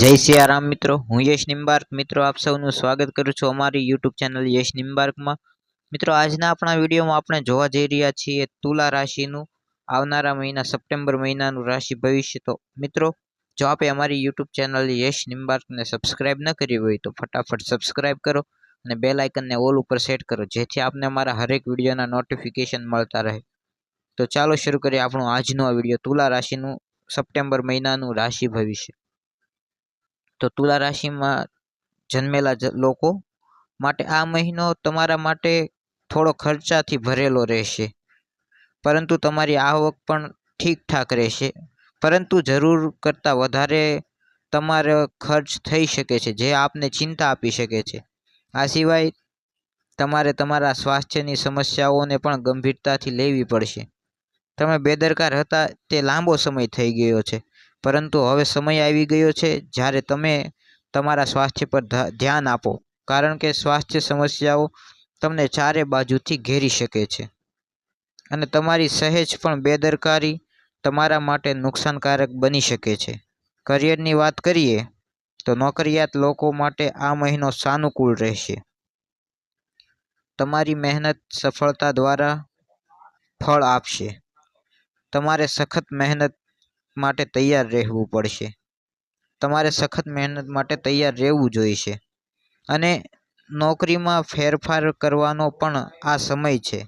જય સિયારામ મિત્રો, હું યશ નિમ્બાર્ક મિત્રો, આપ સૌનું સ્વાગત કરું છું અમારી યુટ્યુબ ચેનલ યશ નિમ્બાર્કમાં મિત્રો, આજના આપણા વિડીયોમાં આપણે જોવા જઈ રહ્યા છીએ તુલા રાશિનું. આવનારા મહિના સપ્ટેમ્બર મહિનાનું રાશિ ભવિષ્ય. તો મિત્રો, જો આપે અમારી યુટ્યુબ ચેનલ યશ નિમ્બાર્કને સબસ્ક્રાઇબ ન કરી હોય તો ફટાફટ સબસ્ક્રાઇબ કરો અને બેલ આઇકનને ઓલ ઉપર સેટ કરો, જેથી આપને અમારા હરેક વિડીયોના નોટિફિકેશન મળતા રહે. તો ચાલો શરૂ કરીએ આપણું આજનો આ વીડિયો, તુલા રાશિનું સપ્ટેમ્બર મહિનાનું રાશિ ભવિષ્ય. તો તુલા રાશિમાં જન્મેલા લોકો માટે આ મહિનો તમારા માટે થોડો ખર્ચાથી ભરેલો રહેશે. પરંતુ તમારી આવક પણ ઠીકઠાક રહેશે. પરંતુ જરૂર કરતાં વધારે તમારો ખર્ચ થઈ શકે છે, જે આપને ચિંતા આપી શકે છે. આ સિવાય તમારે તમારા સ્વાસ્થ્યની સમસ્યાઓને પણ ગંભીરતાથી લેવી પડશે. તમે બેદરકાર હતા તે લાંબો સમય થઈ ગયો છે. પરંતુ હવે સમય આવી ગયો છે જ્યારે તમે તમારા સ્વાસ્થ્ય પર ધ્યાન આપો. કારણ કે સ્વાસ્થ્ય સમસ્યાઓ તમને ચારે બાજુથી ઘેરી શકે છે. અને તમારી સહેજ પણ બેદરકારી તમારા માટે નુકસાનકારક બની શકે છે. કરિયરની વાત કરીએ, તો નોકરિયાત લોકો માટે આ મહિનો સાનુકૂળ રહેશે. તમારી મહેનત સફળતા દ્વારા ફળ આપશે. તમારે સખત મહેનત માટે તૈયાર રહેવું પડશે. તમારે સખત મહેનત માટે તૈયાર રહેવું જોઈશે. અને નોકરીમાં ફેરફાર કરવાનો પણ આ સમય છે.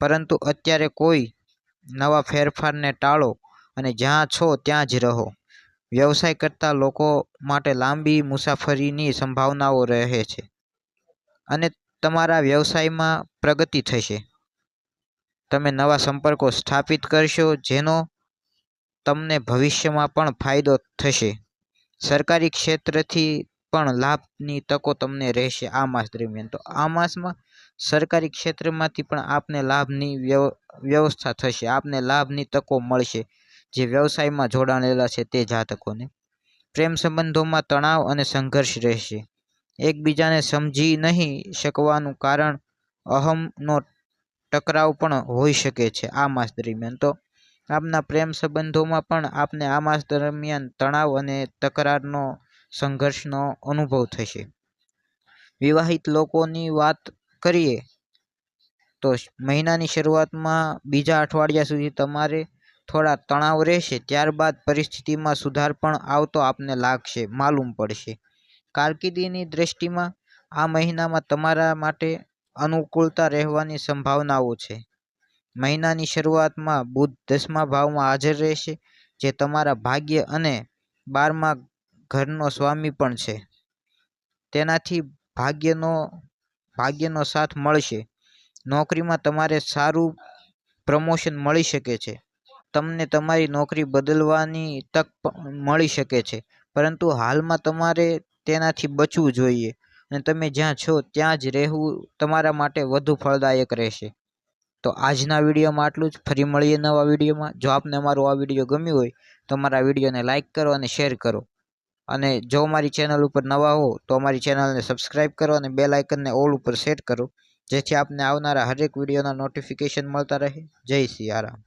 પરંતુ અત્યારે કોઈ નવા ફેરફારને ટાળો અને જ્યાં છો ત્યાં જ રહો. વ્યવસાય કરતા લોકો માટે લાંબી મુસાફરીની સંભાવનાઓ રહે છે. અને તમારા વ્યવસાયમાં પ્રગતિ થશે. તમે નવા સંપર્કો સ્થાપિત કરશો, જેનો તમને ભવિષ્યમાં પણ ફાયદો થશે. સરકારી ક્ષેત્રથી પણ લાભની તકો તમને રહેશે આ માસ દરમિયાન. તો આ માસમાં સરકારી ક્ષેત્રમાંથી પણ આપને લાભની વ્યવ- વ્યવસ્થા થશે. આપને લાભની તકો મળશે. જે વ્યવસાયમાં જોડાણેલા છે તે જાતકોને. પ્રેમ સંબંધોમાં તણાવ અને સંઘર્ષ રહેશે. એકબીજાને સમજી નહીં શકવાનું કારણ અહમનો ટકરાવ પણ હોઈ શકે છે આ માસ દરમિયાન. તો આપના પ્રેમ સંબંધોમાં પણ આપને આ માસ દરમિયાન તણાવ અને તકરારનો સંઘર્ષનો અનુભવ થશે. વિવાહિત લોકોની વાત કરીએ તો મહિનાની શરૂઆતમાં બીજા અઠવાડિયા સુધી તમારે થોડા તણાવ રહેશે, ત્યારબાદ પરિસ્થિતિમાં સુધાર પણ આવતો આપને લાગશે, માલુમ પડશે. કારકિર્દીની દ્રષ્ટિમાં આ મહિનામાં તમારા માટે અનુકૂળતા રહેવાની સંભાવનાઓ છે. મહિનાની શરૂઆતમાં બુધ દસમા ભાવમાં હાજર રહેશે, જે તમારા ભાગ્ય અને બારમા ઘરનો સ્વામી પણ છે. તેનાથી ભાગ્યનો ભાગ્યનો સાથ મળશે. નોકરીમાં તમારે સારું પ્રમોશન મળી શકે છે. તમને તમારી નોકરી બદલવાની તક મળી શકે છે. પરંતુ હાલમાં તમારે તેનાથી બચવું જોઈએ અને તમે જ્યાં છો ત્યાં જ રહેવું તમારા માટે વધુ ફળદાયક રહેશે. તો આજના વિડીયોમાં આટલું જ. ફરી મળીએ નવા વિડીયોમાં. જો આપને અમારો આ વીડિયો ગમ્યો હોય, તો મારા વિડીયોને લાઇક કરો અને શેર કરો. અને જો અમારી ચેનલ ઉપર નવા હો, તો અમારી ચેનલને સબસ્ક્રાઇબ કરો અને બેલ આઇકનને ઓલ ઉપર સેટ કરો, જેથી આપને આવનારા હરેક વિડીયોના નોટિફિકેશન મળતા રહે. જય સિયારામ